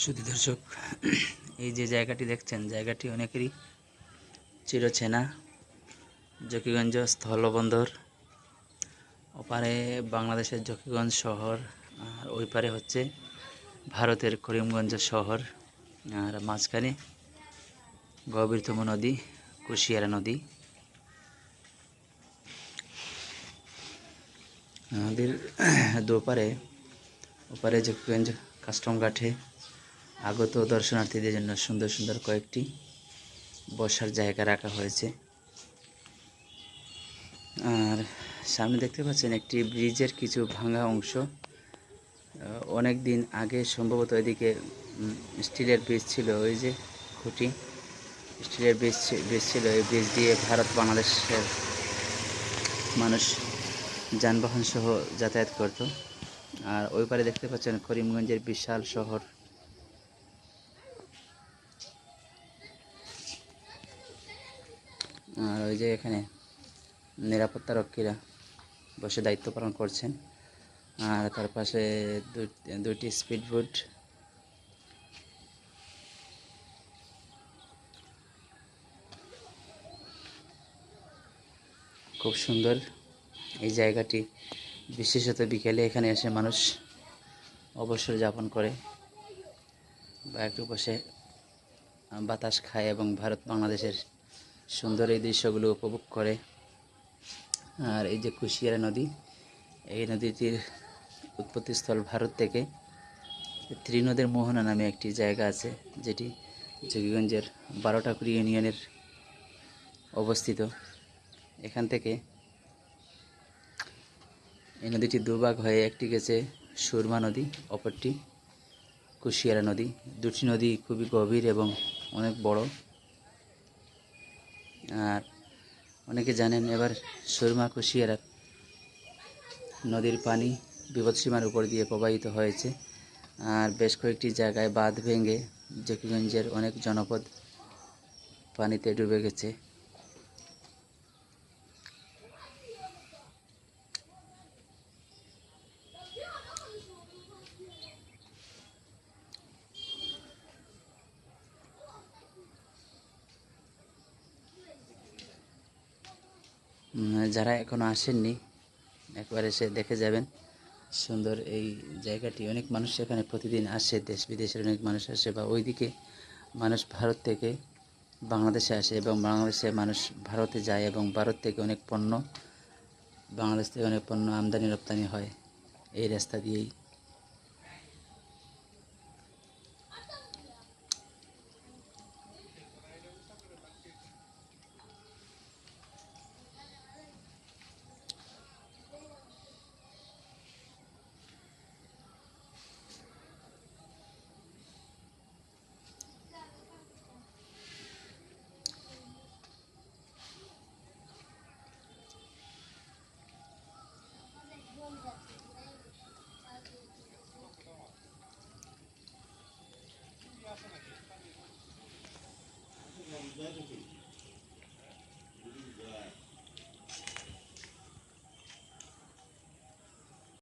শুধু দর্শক, এই যে জায়গাটি দেখছেন, জায়গাটি অনেকেরই চিরচেনা। জকিগঞ্জ স্থলবন্দর, ওপারে বাংলাদেশের জকিগঞ্জ শহর, আর ওই পারে হচ্ছে ভারতের করিমগঞ্জ শহর, আর মাঝখানে গভীরতম নদী, কুশিয়ারা নদী। নদীর দুপারে, ওপারে জকিগঞ্জ কাস্টম ঘাটে আগত দর্শনার্থীদের জন্য সুন্দর সুন্দর কয়েকটি বসার জায়গা রাখা হয়েছে। আর সামনে দেখতে পাচ্ছেন একটি ব্রিজের কিছু ভাঙা অংশ। অনেক দিন আগে সম্ভবত এদিকে স্টিলের ব্রিজ ছিল, ওই যে খুঁটি। স্টিলের ব্রিজ ব্রিজ ছিল, এই ব্রিজ দিয়ে ভারত, বাংলাদেশের মানুষ যানবাহন সহ যাতায়াত করত। আর ওই পারে দেখতে পাচ্ছেন করিমগঞ্জের বিশাল শহর। আর ওই যে এখানে নিরাপত্তা রক্ষীরা বসে দায়িত্ব পালন করছেন। আর তার পাশে দুই- দুইটি স্পিড বোট খুব সুন্দর এই জায়গাটি। বিশেষত বিকেলে এখানে এসে মানুষ অবসর যাপন করে। বা একটু বসে বাতাস খায় এবং ভারত বাংলাদেশের সুন্দর এই দৃশ্যগুলো উপভোগ করে। আর এই যে কুশিয়ারা নদী, এই নদীটির উৎপত্তিস্থল ভারত থেকে ত্রিনদের মোহনা নামে একটি জায়গা আছে, যেটি যোগীগঞ্জের বারোটাকুড়ি ইউনিয়নের অবস্থিত। এখান থেকে এই নদীটি দুভাগ হয়ে একটি গেছে সুরমা নদী, অপরটি কুশিয়ারা নদী। দুটি নদী খুবই গভীর এবং অনেক বড়। আর অনেকে জানেন এবার সুরমা কুশিয়ারা নদীর পানি বিপদসীমার উপর দিয়ে প্রবাহিত হয়েছে আর বেশ কয়েকটি জায়গায় বাঁধ ভেঙে জকিগঞ্জের অনেক জনপদ পানিতে ডুবে গেছে। যারা এখনও আসেননি, একবার এসে দেখে যাবেন। সুন্দর এই জায়গাটি। অনেক মানুষ এখানে প্রতিদিন আসে, দেশ বিদেশের অনেক মানুষ আসে বা ওইদিকে মানুষ ভারত থেকে বাংলাদেশে আসে এবং বাংলাদেশে মানুষ ভারতে যায় এবং ভারত থেকে অনেক পণ্য, বাংলাদেশ থেকে অনেক পণ্য আমদানি রপ্তানি হয়। এই রাস্তা দিয়েই